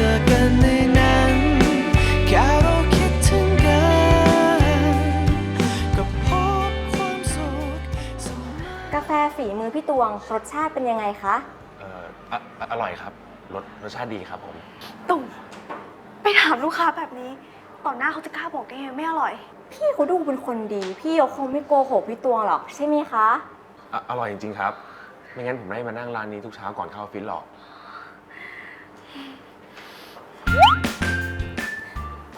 เจอกันในนั้นแค่เราคิดถึงกันก็พบความสุขเสมอกาแฟฝีมือพี่ตวงรสชาติเป็นยังไงคะ เอ่ออะอะอร่อยครับ รสรสชาติดีครับผม ตุ่มไปถามลูกค้าแบบนี้ ต่อหน้าเขาจะกล้าบอกได้ไงไม่อร่อย พี่เขาดูเป็นคนดี พี่เขาคงไม่โกหกพี่ตวงหรอกใช่ไหมคะอะอร่อยจริงๆครับ ไม่งั้นผมไม่ได้มานั่งร้านนี้ทุกเช้าก่อนเข้าออฟฟิศหรอก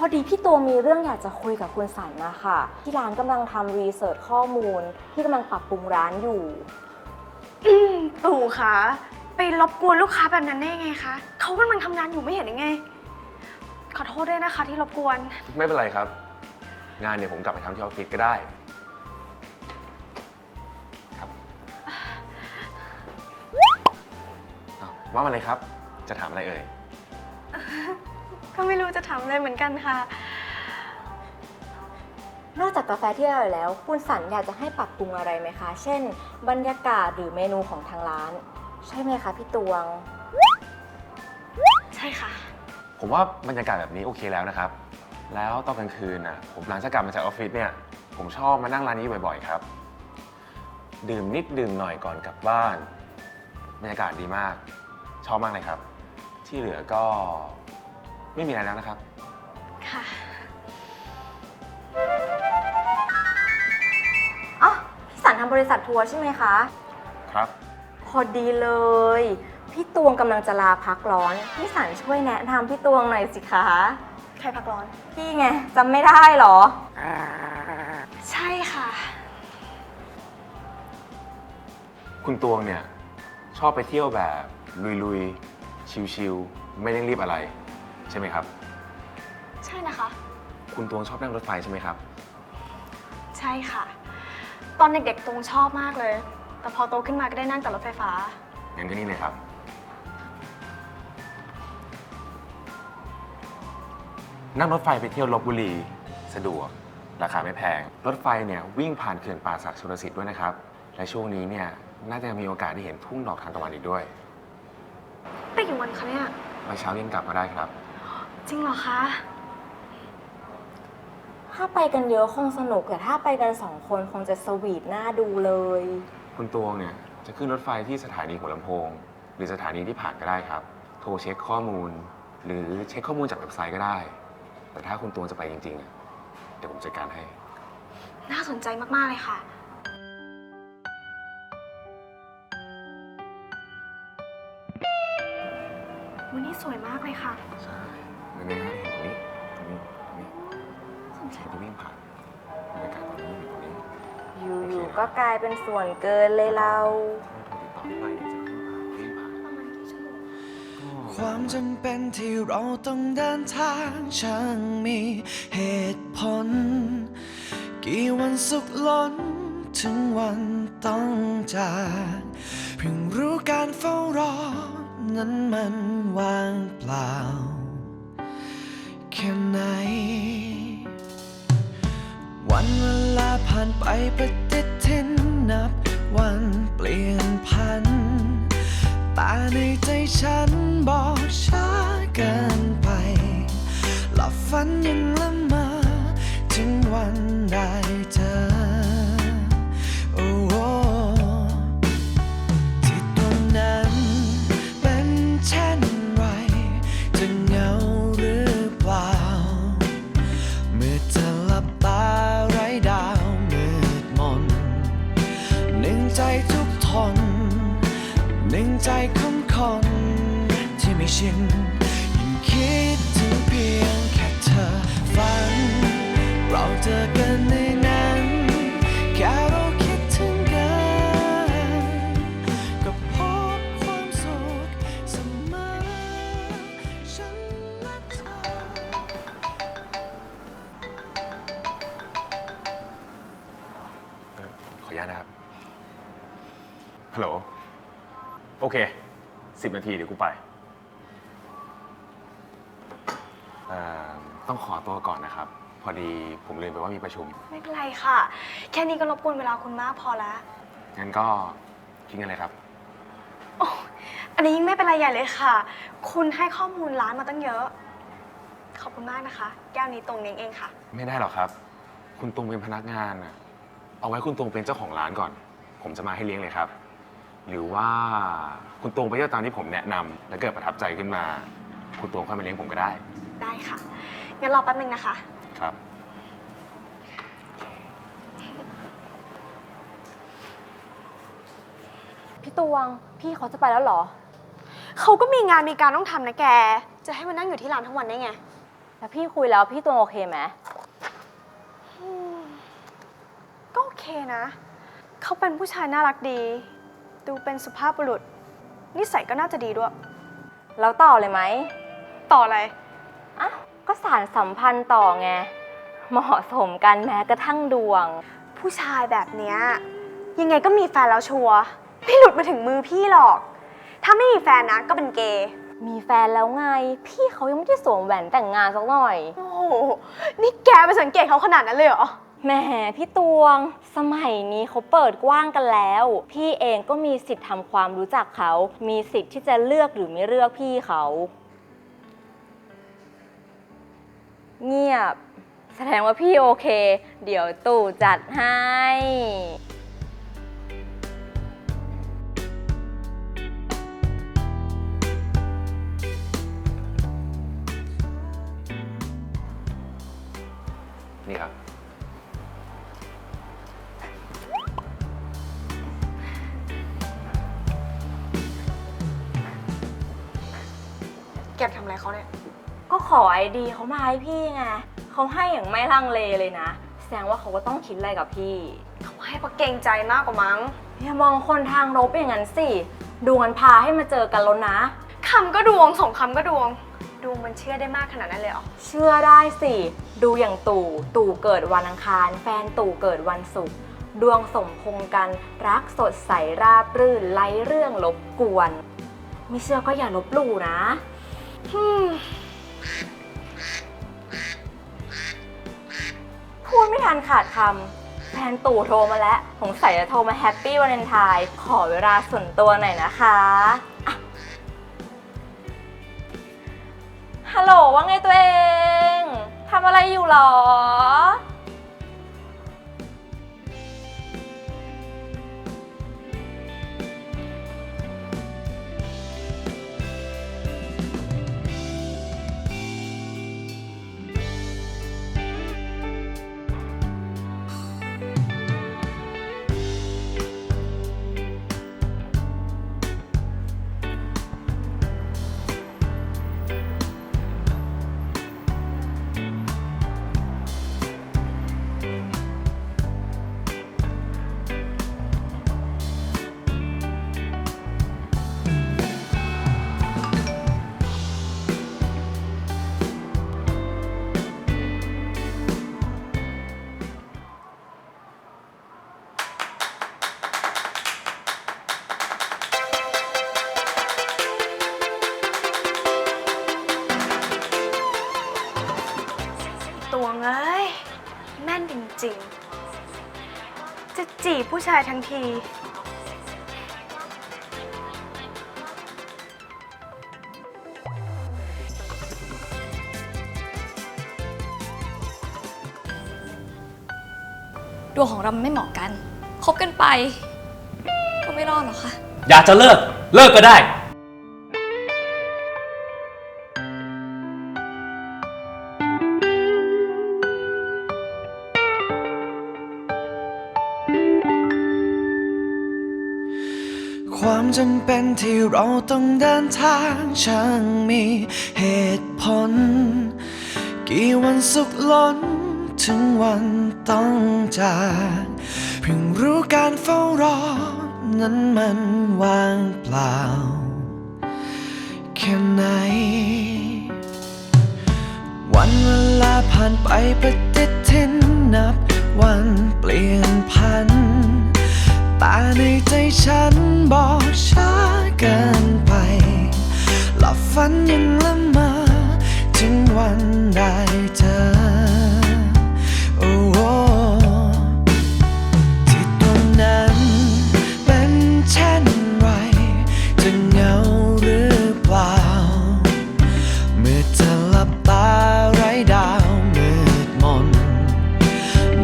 พอดีพี่ตวงมีเรื่องอยากจะคุยกับคุณสันนะคะที่ร้านกำลังทำรีเสิร์ชข้อมูล ที่กำลังปรับปรุงร้านอยู่ อืมตู่คะไปรบกวนลูกค้าแบบนั้นได้ยังไงคะเขากำลังทำงานอยู่ไม่เห็นยังไง ขอโทษด้วยนะคะ ที่รบกวน ไม่เป็นไรครับ งานเนี่ยผมกลับไปทำที่ออฟฟิศก็ได้ ครับอ้าวว่ามาเลยครับ จะถามอะไรเอ่ย ก็ไม่รู้จะถามอะไรเหมือนกันค่ะ นอกจากกาแฟที่อร่อยแล้ว คุณสันอยากจะให้ปรับปรุงอะไรไหมคะ เช่น บรรยากาศหรือเมนูของทางร้าน ใช่ไหมคะพี่ตวง ใช่ค่ะ ผมว่าบรรยากาศแบบนี้โอเคแล้วนะครับ แล้วตอนกลางคืนน่ะผมหลังจากกลับมาจากออฟฟิศเนี่ย ผมชอบมานั่งร้านนี้บ่อยๆครับ ดื่มนิดดื่มหน่อยก่อนกลับบ้าน บรรยากาศดีมาก ชอบมากเลยครับ ที่เหลือก็ ไม่มีอะไรแล้วนะครับ ค่ะอ๋อพี่สันทำบริษัททัวร์ใช่ไหมคะ ครับ พอดีเลย พี่ตวงกำลังจะลาพักร้อน พี่สันช่วยแนะนำพี่ตวงหน่อยสิคะ ใครพักร้อน พี่ไงจำไม่ได้เหรอ ใช่ค่ะ คุณตวงเนี่ย ชอบไปเที่ยวแบบลุยๆ ชิลๆ ไม่เร่งรีบอะไร ใช่ไหมครับ ใช่นะคะ คุณตวงชอบนั่งรถไฟใช่ไหมครับ ใช่ค่ะ ตอนเด็กๆตรงชอบมากเลย แต่พอโตขึ้นมาก็ได้นั่งแต่รถไฟฟ้า งั้นก็นี่เลยครับ นั่งรถไฟไปเที่ยวลบบุรี สะดวก ราคาไม่แพง รถไฟเนี่ยวิ่งผ่านเขื่อนป่าสักชลสิทธิ์ด้วยนะครับ และช่วงนี้เนี่ยน่าจะมีโอกาสได้เห็นทุ่งดอกทานตะวันอีกด้วย ไปกี่วันคะเนี่ย ไปเช้าเย็นกลับมาได้ครับ จริงเหรอคะ ถ้าไปกันเยอะคงสนุกแต่ถ้าไปกันสองคนคงจะสวีทน่าดูเลย คุณตวงเนี่ยจะขึ้นรถไฟที่สถานีหัวลำโพง หรือสถานีที่ผ่านก็ได้ครับ โทรเช็คข้อมูล หรือเช็คข้อมูลจากเว็บไซต์ก็ได้ แต่ถ้าคุณตวงจะไปจริงๆอะเดี๋ยวผมจัดการให้ น่าสนใจมาก ๆ เลยค่ะ วันนี้สวยมากเลยค่ะ ใช่ เห็นไหมครับเห็นตรงนี้ตรงนี้ตรงนี้เขาจะวิ่งผ่านบรรยากาศตอนนี้อยู่ตรงนี้อยู่ๆก็กลายเป็นส่วนเกินเลยเราถ้าโทรติดต่อไม่ได้เนี่ยจะวิ่งผ่านวิ่งผ่านประมาณกี่ชั่วโมงความจำเป็นที่เราต้องเดินทางช่างมีเหตุผล กี่วันสุขล้น ถึงวันต้องจากเพิ่งรู้การเฝ้ารอ นั้นมันว่างเปล่าแค่ไหน วันเวลาผ่านไปปฏิทินนับวันเปลี่ยนพัน ตาในใจฉันบอกช้าเกินไป หลับฝันยังละมาถึงวัน ออนุญาตนะครับ ฮัลโหล โอเค สิบนาทีเดี๋ยวกูไปเอ่อต้องขอตัวก่อนนะครับ พอดีผมลืมไปว่ามีประชุม ไม่เป็นไรค่ะ แค่นี้ก็รบกวนเวลาคุณมากพอแล้ว งั้นก็กินกันเลยครับ โอ้อันนี้ยิ่งไม่เป็นไรใหญ่เลยค่ะ คุณให้ข้อมูลร้านมาตั้งเยอะ ขอบคุณมากนะคะ แก้วนี้ตรงนี้เองค่ะ ไม่ได้หรอกครับ คุณตุงเป็นพนักงานน่ะ เอาไว้คุณตุงเป็นเจ้าของร้านก่อน ผมจะมาให้เลี้ยงเลยครับ หรือว่าคุณตุงไปเที่ยวตามที่ผมแนะนำแล้วเกิดประทับใจขึ้นมา คุณตุงค่อยมาเลี้ยงผมก็ได้ได้ค่ะ งั้นรอแป๊บนึงนะคะ ครับ พี่ตวง พี่เขาจะไปแล้วเหรอ เขาก็มีงานมีการต้องทำนะแก จะให้มานั่งอยู่ที่ร้านทั้งวันได้ไง แล้วพี่คุยแล้วพี่ตวงโอเคไหม ก็โอเค นะ เขาเป็นผู้ชายน่ารักดี ดูเป็นสุภาพบุรุษ นิสัยก็น่าจะดีด้วย แล้วต่อเลยไหมต่ออะไร อะก็สารสัมพันธ์ต่อไง เหมาะสมกันแม้กระทั่งดวง ผู้ชายแบบเนี้ยยังไงก็มีแฟนแล้วชัวร์ไม่หลุดมาถึงมือพี่หรอก ถ้าไม่มีแฟนนะก็เป็นเกย์ มีแฟนแล้วไง พี่เขายังไม่ได้สวมแหวนแต่งงานสักหน่อย โอ้โห นี่แกไปสังเกตเขาขนาดนั้นเลยเหรอ แหมพี่ตวง สมัยนี้เขาเปิดกว้างกันแล้ว พี่เองก็มีสิทธิ์ทำความรู้จักเขา มีสิทธิ์ที่จะเลือกหรือไม่เลือกพี่เขา เงียบ แสดงว่าพี่โอเค เดี๋ยวตู่จัดให้ อะไรเขาเนี่ย ก็ขอไอดีเขามาให้พี่ไงเขาให้อย่างไม่ลังเลเลยนะ แสดงว่าเขาก็ต้องคิดอะไรกับพี่ เขาให้เพราะเกรงใจมากกว่ามั้งอย่ามองคนทางลบอย่างนั้นสิ ดวงมันพาให้มาเจอกันแล้วนะ คำก็ดวงสองคำก็ดวง ดวงมันเชื่อได้มากขนาดนั้นเลยเหรอ เชื่อได้สิ ดูอย่างตู่ ตู่เกิดวันอังคาร แฟนตู่เกิดวันศุกร์ ดวงสมพงษ์กัน รักสดใสราบรื่นไร้เรื่องลบกวน ไม่เชื่อก็อย่าลบหลู่นะ พูดไม่ทันขาดคำแฟนตู่โทรมาแล้วสงสัยจะโทรมาแฮปปี้วันเลนไทน์ขอเวลาส่วนตัวหน่อยนะคะอะฮัลโหลว่าไงตัวเองทำอะไรอยู่หรอ จะจีบผู้ชายทั้งที ดวงของเรามันไม่เหมาะกัน คบกันไป ก็ไม่รอดหรอกค่ะ อยากจะเลิก เลิกก็ได้ จำเป็นที่เราต้องเดินทางช่างมีเหตุผล กี่วันสุขล้น ถึงวันต้องจากเพิ่งรู้การเฝ้ารอ นั้นมันว่างเปล่า แค่ไหน วันเวลาผ่านไปปฏิทินนับ วันเปลี่ยนพันแต่ในใจฉัน ยังละมาถึงวันได้เธอโอ้ที่ตรงนั้นเป็นเช่นไรจะเงาหรือเปล่า เมื่อเธหลับตาไร้ดาวมืดมน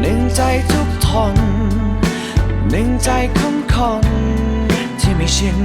หนึ่งใจทุกทน หนึ่งใจของคนที่ไม่ชิน